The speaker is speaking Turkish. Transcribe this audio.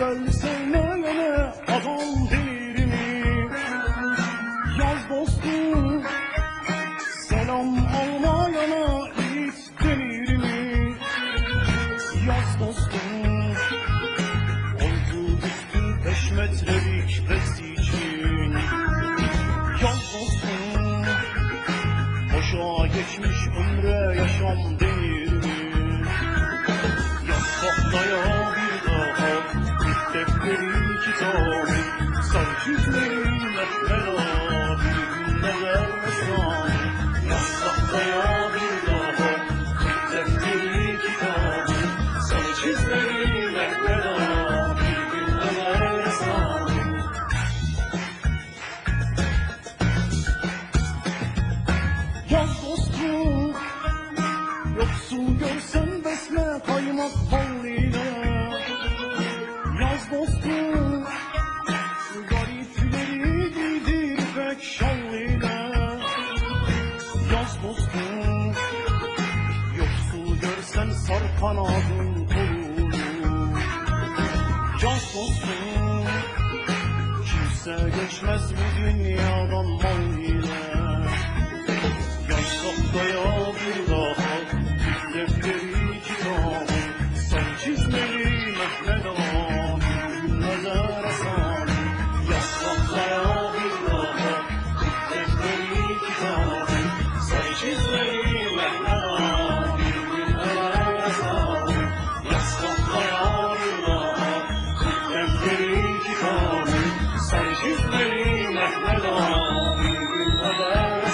Gel söyleme az ol delirimi Yaz dostum Selam olmayana hiç denir mi Yaz dostum Oldu düştü beş metrelik besi için Yaz dostum Boşa geçmiş ömre yaşam denir Defteri kitabı Sarı çizmeyle bela Bir gün neler mesai Yaz tahtaya bir görsen besme kaymak halline dostum Yoksul görsen sar kanadın kolunu. Yaz dostum Kimse geçmez bu dünyadan mal حزب المحمل راضي ولا